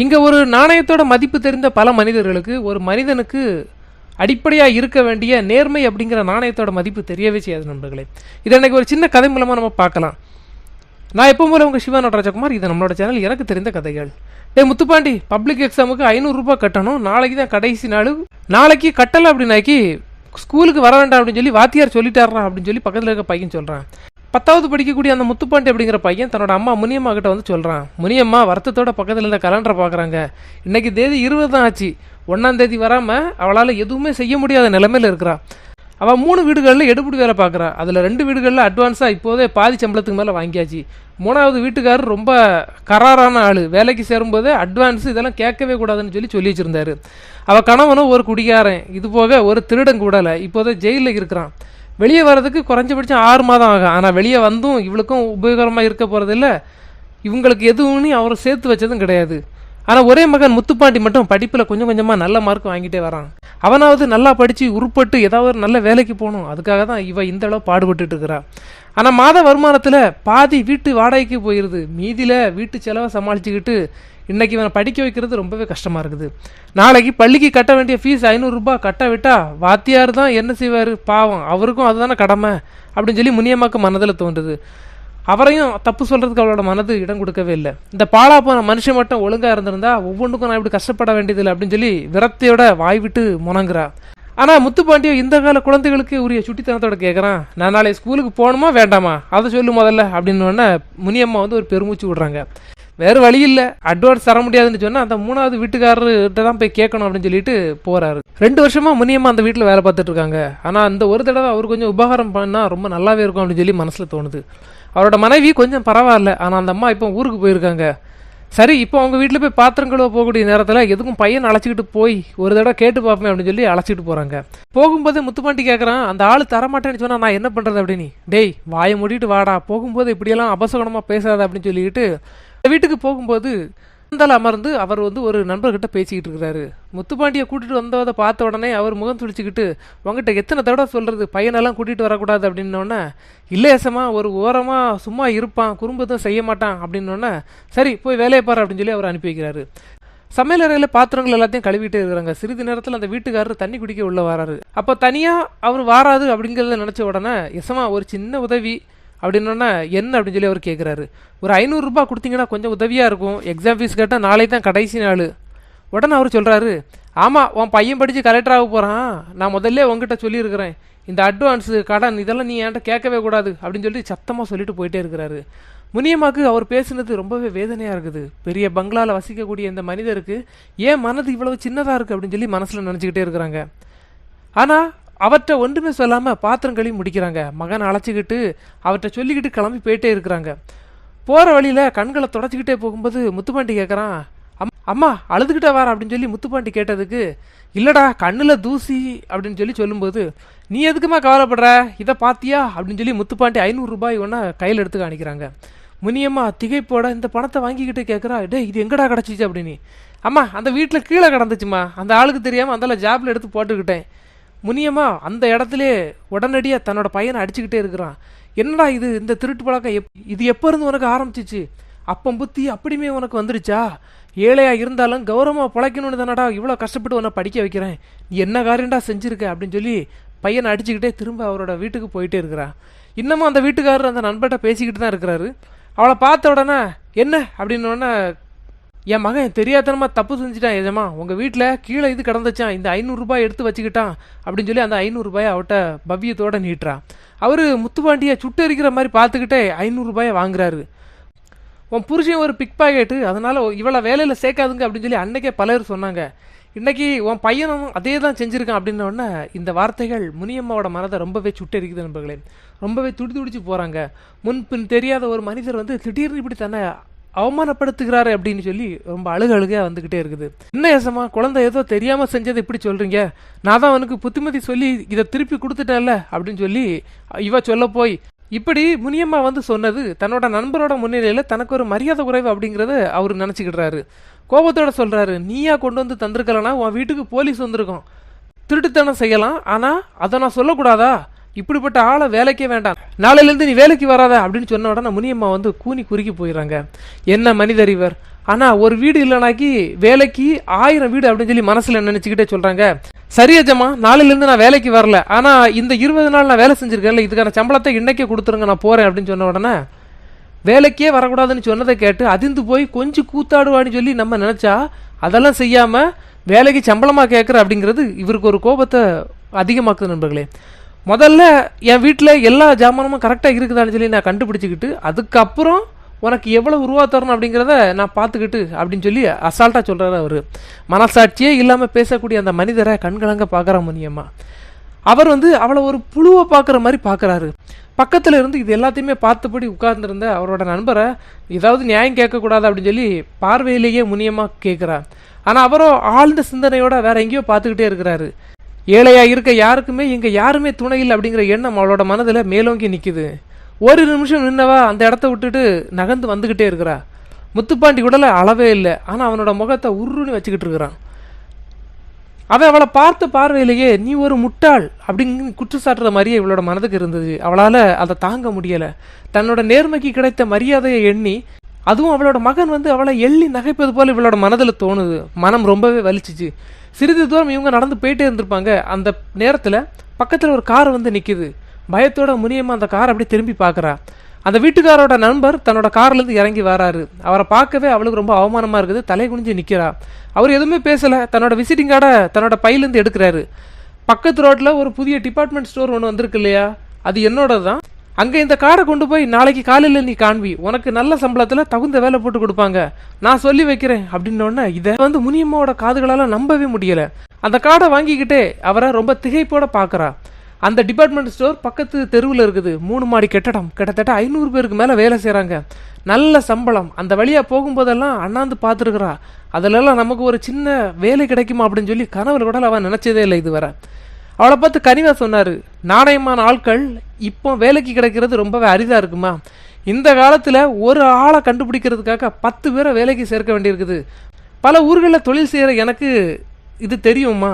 இங்கே ஒரு நாணயத்தோட மதிப்பு தெரிந்த பல மனிதர்களுக்கு ஒரு மனிதனுக்கு அடிப்படையாக இருக்க வேண்டிய நேர்மை அப்படிங்கிற நாணயத்தோட மதிப்பு தெரியவே செய்யாது நண்பர்களே. இதை இன்னைக்கு ஒரு சின்ன கதை மூலமா நம்ம பார்க்கலாம். நான் எப்போ போல உங்க சிவா நடராஜகுமார் இது நம்மளோட சேனல் எனக்கு தெரிந்த கதைகள். டே முத்துப்பாண்டி பப்ளிக் எக்ஸாமுக்கு ஐநூறுரூபா கட்டணும். நாளைக்கு தான் கடைசி நாள். நாளைக்கு கட்டலை அப்படின்னாக்கி ஸ்கூலுக்கு வர வேண்டாம் அப்படின்னு சொல்லி வாத்தியார் சொல்லிட்டாரா அப்படின்னு சொல்லி பக்கத்தில் இருக்க பையன் சொல்கிறான் பத்தாவது படிக்கக்கூடிய அந்த முத்துப்பாண்டி அப்படிங்கிற பையன் தன்னோட அம்மா முனியம்மா கிட்ட வந்து சொல்கிறான் முனியம்மா வருத்தத்தோட பக்கத்தில் இருந்த கலண்டரை பார்க்குறாங்க இன்றைக்கி தேதி இருபது தான் ஆச்சு. ஒன்றாம் தேதி வராமல் அவளால் எதுவுமே செய்ய முடியாத நிலமையில் இருக்கிறா. அவள் மூணு வீடுகளில் எடுபடி வேலை பார்க்குறா அதில் ரெண்டு வீடுகளில் அட்வான்ஸாக இப்போதே பாதி சம்பளத்துக்கு மேலே வாங்கியாச்சு. மூணாவது வீட்டுக்காரர் ரொம்ப கராரான ஆள். வேலைக்கு சேரும்போதே அட்வான்ஸ் இதெல்லாம் கேட்கவே கூடாதுன்னு சொல்லி சொல்லி வச்சிருந்தாரு. அவள் கணவனும் ஒரு குடிகாரன். இது போக ஒரு திருடன் கூடலை இப்போதே ஜெயிலில் இருக்கிறான். வெளியே வர்றதுக்கு குறைஞ்சபட்சம் ஆறு மாதம் ஆகும். ஆனால் வெளியே வந்தும் இவளுக்கும் உபயோகரமாக இருக்க போகிறதில்ல இவங்களுக்கு எதுவும்னு அவரை சேர்த்து வச்சதும் கிடையாது. ஆனால் ஒரே மகன் முத்துப்பாண்டி மட்டும் படிப்பில் கொஞ்சம் கொஞ்சமாக நல்ல மார்க் வாங்கிட்டே வரான். அவனாவது நல்லா படித்து உருப்பட்டு ஏதாவது ஒரு நல்ல வேலைக்கு போகணும். அதுக்காக தான் இவ இந்த அளவு பாடுபட்டுட்டு இருக்கிறா. ஆனால் மாத வருமானத்தில் பாதி வீட்டு வாடகைக்கு போயிடுது மீதியில் வீட்டு செலவை சமாளிச்சுக்கிட்டு இன்னைக்கு இவனை படிக்க வைக்கிறது ரொம்பவே கஷ்டமாக இருக்குது. நாளைக்கு பள்ளிக்கு கட்ட வேண்டிய ஃபீஸ் ஐநூறுரூபா கட்ட விட்டா வாத்தியார் தான் என்ன செய்வார்? பாவம் அவருக்கும் அதுதானே கடமை அப்படின்னு சொல்லி முனியம்மாக்கு மனதில் தோன்றுது. அவரையும் தப்பு சொல்றதுக்கு அவளோட மனது இடம் கொடுக்கவே இல்லை. இந்த பாலா போன மனுஷன் மட்டும் ஒழுங்கா இருந்திருந்தா ஒவ்வொன்றுக்கும் நான் இப்படி கஷ்டப்பட வேண்டியதில்லை அப்படின்னு சொல்லி விரக்தியோட வாய் விட்டு முணங்குறா. ஆனா முத்துப்பாண்டியோ இந்த கால குழந்தைகளுக்கு உரிய சுட்டித்தனத்தோட கேட்குறான் நான் நாளை ஸ்கூலுக்கு போகணுமா வேண்டாமா? அதை சொல்லு முதல்ல அப்படின்னு உடனே முனியம்மா வந்து ஒரு பெருமூச்சு விடுறாங்க. வேறு வழி இல்லை அட்வான்ஸ் தர முடியாதுன்னு சொன்னால் அந்த மூணாவது வீட்டுக்காரர்கிட்ட தான் போய் கேட்கணும் அப்படின்னு சொல்லிட்டு போகிறாரு ரெண்டு வருஷமாக முனியம்மா அந்த வீட்டில் வேலை பார்த்துட்டு இருக்காங்க. ஆனால் அந்த ஒரு தடவை அவர் கொஞ்சம் உபகாரம் பண்ணால் ரொம்ப நல்லாவே இருக்கும் அப்படின்னு சொல்லி மனசில் தோணுது. அவரோட மனைவி கொஞ்சம் பரவாயில்ல. ஆனால் அந்த அம்மா இப்போ ஊருக்கு போயிருக்காங்க. சரி இப்போ அவங்க வீட்டில் போய் பாத்திரம் கழுவ போகக்கூடிய நேரத்தில் எதுக்கும் பையன் அழைச்சிக்கிட்டு போய் ஒரு தடவை கேட்டு பார்ப்பேன் அப்படின்னு சொல்லி அழைச்சிட்டு போகிறாங்க போகும்போது முத்துப்பாண்டி கேட்குறான் அந்த ஆள் தரமாட்டேன்னு சொன்னால் நான் என்ன பண்ணுறது அப்படின்னு டேய் வாயை மூடிட்டு வாடா. போகும்போது இப்படியெல்லாம் அபசகுணமாக பேசாத அப்படின்னு சொல்லிக்கிட்டு வீட்டுக்கு போகும்போது இருந்தாலும் அமர்ந்து அவர் வந்து ஒரு நண்பர்கிட்ட பேசிக்கிட்டு இருக்கிறாரு. முத்துப்பாண்டியை கூட்டிட்டு வந்ததை பார்த்த உடனே அவர் முகம் துடிச்சுக்கிட்டு உங்ககிட்ட எத்தனை தடவை சொல்றது? பையனெல்லாம் கூட்டிட்டு வரக்கூடாது அப்படின்னோடனே இல்லை ஏசமா ஒரு ஓரமா சும்மா இருப்பான் குறும்பதும் செய்ய மாட்டான் அப்படின்னோடனே சரி போய் வேலையை பாரு அப்படின்னு சொல்லி அவர் அனுப்பி வைக்கிறாரு. சமையல் அறையில் பாத்திரங்கள் எல்லாத்தையும் கழுவிட்டே இருக்கிறாங்க. சிறிது நேரத்தில் அந்த வீட்டுக்காரர் தண்ணி குடிக்க உள்ள வராரு. அப்போ தனியாக அவர் வாராது அப்படிங்கிறத நினச்ச உடனே எசமா ஒரு சின்ன உதவி. அப்படின்னா என்ன? அப்படின்னு சொல்லி அவர் கேட்குறாரு ஒரு ஐநூறுரூபா கொடுத்தீங்கன்னா கொஞ்சம் உதவியாக இருக்கும். எக்ஸாம் ஃபீஸ் கேட்டால் நாளை தான் கடைசி நாள். உடனே அவர் சொல்கிறாரு ஆமாம் உன் பையன் படித்து கலெக்டர் ஆக போகிறான் நான் முதல்ல உங்ககிட்ட சொல்லியிருக்கிறேன். இந்த அட்வான்ஸு கடன் இதெல்லாம் நீ என்கிட்ட கேட்கவே கூடாது. அப்படின்னு சொல்லி சத்தமாக சொல்லிட்டு போயிட்டே இருக்கிறாரு. முனியம்மாக்கு அவர் பேசுனது ரொம்பவே வேதனையாக இருக்குது. பெரிய பங்களாவில் வசிக்கக்கூடிய இந்த மனிதருக்கு ஏன் மனது இவ்வளவு சின்னதாக இருக்குது அப்படின்னு சொல்லி மனசில் நினச்சிக்கிட்டே இருக்கிறாங்க. ஆனால் அவர்கிட்ட ஒன்றுமே சொல்லாமல் பாத்திரம் கழுவி முடிக்கிறாங்க. மகனை அழைச்சிக்கிட்டு அவர்கிட்ட சொல்லிக்கிட்டு கிளம்பி போயிட்டே இருக்கிறாங்க. போகிற வழியில் கண்களை தொடச்சிக்கிட்டே போகும்போது முத்துப்பாண்டி கேட்குறான் அம் அம்மா அழுதுகிட்டே வார அப்படின்னு சொல்லி முத்துப்பாண்டி கேட்டதுக்கு இல்லைடா கண்ணில் தூசி அப்படின்னு சொல்லி சொல்லும்போது நீ எதுக்குமா கவலைப்படுற? இதை பாத்தியா? அப்படின்னு சொல்லி முத்துப்பாண்டி ஐநூறு ரூபாய் ஒன்றா கையில் எடுத்து காணிக்கிறாங்க. முனியம்மா திகைப்போட இந்த பணத்தை வாங்கிக்கிட்டு கேட்குறா டே இது எங்கடா கிடச்சிச்சு? அப்படின்னு. அம்மா அந்த வீட்டில் கீழே கிடந்துச்சுமா. அந்த ஆளுக்கு தெரியாமல் அந்த ஜாப்பில் எடுத்து போட்டுக்கிட்டேன். முனியம்மா அந்த இடத்துலே உடனடியாக தன்னோட பையனை அடிச்சுக்கிட்டே இருக்கிறான். என்னடா இது இந்த திருட்டு பழக்கம் எப் இது எப்போ இருந்து உனக்கு ஆரம்பிச்சிச்சு? அப்பம் புத்தி அப்படியுமே உனக்கு வந்துருச்சா? ஏழையா இருந்தாலும் கௌரவமாக பழைக்கணும்னு தானடா இவ்வளோ கஷ்டப்பட்டு உன்னை படிக்க வைக்கிறேன். நீ என்ன காரியம்டா செஞ்சிருக்க அப்படின்னு சொல்லி பையனை அடிச்சுக்கிட்டே திரும்ப அவரோட வீட்டுக்கு போயிட்டே இருக்கிறான். இன்னமும் அந்த வீட்டுக்காரர் அந்த நண்பர்கிட்ட பேசிக்கிட்டு தான் இருக்கிறாரு. அவளை பார்த்த உடனே என்ன? அப்படின்னு என் மகன் தெரியாதனமா தப்பு செஞ்சுட்டான் எஜமா. உங்க வீட்டில் கீழே இது கிடந்துச்சான். இந்த ஐநூறுரூபாய் எடுத்து வச்சுக்கிட்டான். அப்படின்னு சொல்லி அந்த ஐநூறுரூபாயை அவட்ட பவ்யத்தோட நீட்டுறான். அவர் முத்துப்பாண்டியை சுட்டு எரிக்கிற மாதிரி பார்த்துக்கிட்டே ஐநூறுரூபாயை வாங்குறாரு. உன் புருஷன் ஒரு பிக் பாக்கெட்டு அதனால் இவ்வளோ வேலையில் சேர்க்காதுங்க அப்படின்னு சொல்லி அன்னைக்கே பலர் சொன்னாங்க. இன்னைக்கு உன் பையனும் அதே தான் செஞ்சுருக்கான் அப்படின்னோடனே இந்த வார்த்தைகள் முனியம்மாவோட மனதை ரொம்பவே சுட்டெரிக்குது நண்பர்களே. ரொம்பவே துடி துடிச்சு போகிறாங்க முன் பின் தெரியாத ஒரு மனிதர் வந்து திடீர்னு இப்படி தன்னை அவமானப்படுத்துகிறாரு அப்படின்னு சொல்லி ரொம்ப அழுக அழுகையாக வந்துகிட்டே இருக்குது. என்ன ஏசமா குழந்தை ஏதோ தெரியாமல் செஞ்சதை இப்படி சொல்கிறீங்க நான் தான் அவனுக்கு புத்திமதி சொல்லி இதை திருப்பி கொடுத்துட்டேன்ல அப்படின்னு சொல்லி இவ சொல்ல போய் இப்படி முனியம்மா வந்து சொன்னது தன்னோட நண்பரோட முன்னிலையில் தனக்கு ஒரு மரியாதை குறைவு அப்படிங்கிறத அவர் நினச்சிக்கிடுறாரு. கோபத்தோட சொல்கிறாரு நீயா கொண்டு வந்து தந்திருக்கலன்னா உன் வீட்டுக்கு போலீஸ் வந்திருக்கும். திருட்டுத்தனம் செய்யலாம் ஆனால் அதை நான் சொல்லக்கூடாதா? இப்படிப்பட்ட ஆளை வேலைக்கே வேண்டாம். நாளையிலேருந்து நீ வேலைக்கு வராத அப்படின்னு சொன்ன உடனே முனியம்மா வந்து கூனி குறுக்கி போயிடுறாங்க. என்ன மனிதர் இவர் ஆனால் ஒரு வீடு இல்லைனாக்கி வேலைக்கு ஆயிரம் வீடு அப்படின்னு சொல்லி மனசில் நினச்சிக்கிட்டே சொல்கிறாங்க சரி அஜமா நாளையிலேருந்து நான் வேலைக்கு வரல. ஆனால் இந்த இருபது நாள் நான் வேலை செஞ்சுருக்கேன்ல இதுக்கான சம்பளத்தை இன்னைக்கே கொடுத்துருங்க நான் போகிறேன் அப்படின்னு சொன்ன உடனே வேலைக்கே வரக்கூடாதுன்னு சொன்னதை கேட்டு அதிர்ந்து போய் கொஞ்சம் கூத்தாடுவான்னு சொல்லி நம்ம நினச்சா அதெல்லாம் செய்யாமல் வேலைக்கு சம்பளமாக கேட்குற அப்படிங்கிறது இவருக்கு ஒரு கோபத்தை அதிகமாக்குது நண்பர்களே. முதல்ல என் வீட்டில் எல்லா ஜாமானமும் கரெக்டாக இருக்குதான்னு சொல்லி நான் கண்டுபிடிச்சிக்கிட்டு அதுக்கப்புறம் உனக்கு எவ்வளோ உருவா தரணும் அப்படிங்கிறத நான் பார்த்துக்கிட்டு அப்படின்னு சொல்லி அசால்ட்டாக சொல்கிறாரு அவர். மனசாட்சியே இல்லாமல் பேசக்கூடிய அந்த மனிதரை கண்கலங்க பார்க்குற முனியம்மா அவர் வந்து அவளை ஒரு புழுவை பார்க்குற மாதிரி பார்க்குறாரு. பக்கத்தில் இருந்து இது எல்லாத்தையுமே பார்த்தபடி உட்கார்ந்துருந்த அவரோட நண்பரை ஏதாவது நியாயம் கேட்கக்கூடாது அப்படின்னு சொல்லி பார்வையிலேயே முனியமாக கேட்குறார் ஆனால் அவரோ ஆழ்ந்த சிந்தனையோட வேற எங்கேயோ பார்த்துக்கிட்டே இருக்கிறாரு. ஏழையா இருக்க யாருக்குமே இங்க யாருமே துணை இல்லை அப்படிங்கிற எண்ணம் அவளோட மனதில் மேலோங்கி நிற்குது ஒரு நிமிஷம் நின்னவா அந்த இடத்த விட்டுட்டு நகர்ந்து வந்துக்கிட்டே இருக்கிறா. முத்துப்பாண்டி உடலை அளவே இல்லை. ஆனால் அவனோட முகத்தை உருன்னு வச்சுக்கிட்டு இருக்கிறான். அவன் அவளை பார்த்த பார்வையிலேயே நீ ஒரு முட்டாள் அப்படின்னு குற்றச்சாட்டுற மாதிரியே இவளோட மனதுக்கு இருந்தது. அவளால் அதை தாங்க முடியலை. தன்னோட நேர்மைக்கு கிடைத்த மரியாதையை எண்ணி அதுவும் அவளோட மகன் வந்து அவளை எள்ளி நகைப்பது போல இவளோட மனதில் தோணுது. மனம் ரொம்பவே வலிச்சிச்சு. சிறிது தூரம் இவங்க நடந்து போயிட்டே இருந்திருப்பாங்க. அந்த நேரத்தில் பக்கத்தில் ஒரு கார் வந்து நிற்கிது பயத்தோட முனியமாக அந்த காரை அப்படியே திரும்பி பார்க்குறா. அந்த வீட்டுக்காரோட நண்பர் தன்னோட கார்லேருந்து இறங்கி வராரு. அவரை பார்க்கவே அவளுக்கு ரொம்ப அவமானமாக இருக்குது. தலை குனிஞ்சு நிற்கிறா அவர் எதுவுமே பேசலை. தன்னோட விசிட்டிங் கார்டை தன்னோட பையிலேருந்து எடுக்கிறாரு. பக்கத்து ரோட்டில் ஒரு புதிய டிபார்ட்மெண்ட் ஸ்டோர் ஒன்று வந்திருக்கு இல்லையா? அது என்னோட தான் அங்கே இந்த காரை கொண்டு போய் நாளைக்கு காலையில் நீ காண்பி. உனக்கு நல்ல சம்பளத்தில் தகுந்த வேலை போட்டு கொடுப்பாங்க. நான் சொல்லி வைக்கிறேன் அப்படின்னோடனே இதை வந்து முனியம்மாவோட காதுகளால் நம்பவே முடியலை. அந்த கார்டை வாங்கிக்கிட்டே அவரை ரொம்ப திகைப்போட பார்க்குறா. அந்த டிபார்ட்மெண்ட் ஸ்டோர் பக்கத்து தெருவில் இருக்குது. மூணு மாடி கட்டடம். கிட்டத்தட்ட ஐநூறு பேருக்கு மேலே வேலை செய்கிறாங்க நல்ல சம்பளம். அந்த வழியாக போகும்போதெல்லாம் அண்ணாந்து பார்த்துருக்குறா. அதிலெல்லாம் நமக்கு ஒரு சின்ன வேலை கிடைக்குமா அப்படின்னு சொல்லி கனவுல கூட அவன் நினச்சதே இல்லை இது வரை அவளை பார்த்து கனிவா சொன்னார் நாணயமான ஆட்கள் இப்போ வேலைக்கு கிடைக்கிறது ரொம்பவே அரிதாக இருக்குமா? இந்த காலத்தில் ஒரு ஆளை கண்டுபிடிக்கிறதுக்காக பத்து பேரை வேலைக்கு சேர்க்க வேண்டியிருக்குது. பல ஊர்களில் தொழில் செய்கிற எனக்கு இது தெரியுமா?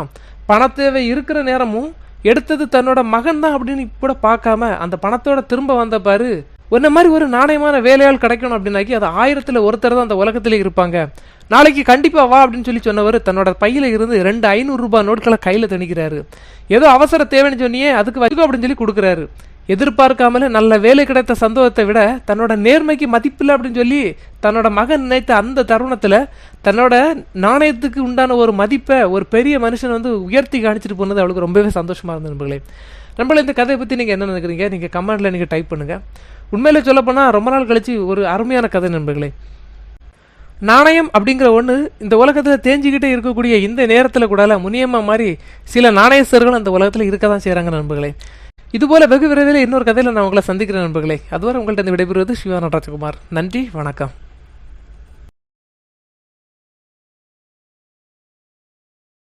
பணத்தேவை இருக்கிற நேரமும் எடுத்தது தன்னோட மகன் தான் அப்படின்னு கூட பார்க்காம அந்த பணத்தோட திரும்ப வந்த பாரு உன்ன மாதிரி ஒரு நாணயமான வேலையாள் கிடைக்கணும் அப்படின்னாக்கி அது ஆயிரத்தில் ஒருத்தர் தான் அந்த உலகத்திலே இருப்பாங்க. நாளைக்கு கண்டிப்பாக வா அப்படின்னு சொல்லி சொன்னவர் தன்னோட பையில் இருந்து ரெண்டு ஐநூறு ரூபாய் நோட்களை கையில் திணிக்கிறாரு. ஏதோ அவசர தேவைன்னு சொன்னியே அதுக்கு வச்சுக்கோ அப்படின்னு சொல்லி கொடுக்குறாரு. எதிர்பார்க்காமலே நல்ல வேலை கிடைத்த சந்தோஷத்தை விட தன்னோட நேர்மைக்கு மதிப்பில்லை அப்படின்னு சொல்லி தன்னோட மகன் நினைத்த அந்த தருணத்தில் தன்னோட நாணயத்துக்கு உண்டான ஒரு மதிப்பை ஒரு பெரிய மனுஷன் வந்து உயர்த்தி காணிச்சிட்டு போனது அவளுக்கு ரொம்பவே சந்தோஷமாக இருந்தது நண்பர்களே. நம்மள இந்த கதையை பற்றி நீங்கள் என்ன நினைக்கிறீங்க? நீங்கள் கமெண்ட்டில் நீங்கள் டைப் பண்ணுங்கள் உண்மையிலே சொல்லப்போனால் ரொம்ப நாள் கழித்து ஒரு அருமையான கதை நண்பர்களே. நாணயம் அப்படிங்கிற ஒன்று இந்த உலகத்தில் தேஞ்சிக்கிட்டே இருக்கக்கூடிய இந்த நேரத்தில் கூட முனியம்மா மாதிரி சில நாணயஸ்தர்களும் அந்த உலகத்தில் இருக்க தான் செய்கிறாங்க நண்பர்களே. இதுபோல் வெகு விரைவில் இன்னொரு கதையில் நான் உங்களை சந்திக்கிறேன் நண்பர்களே. அதுவரை உங்கள்கிட்ட இந்த விடைபெறுவது சிவா நடராஜகுமார். நன்றி வணக்கம்.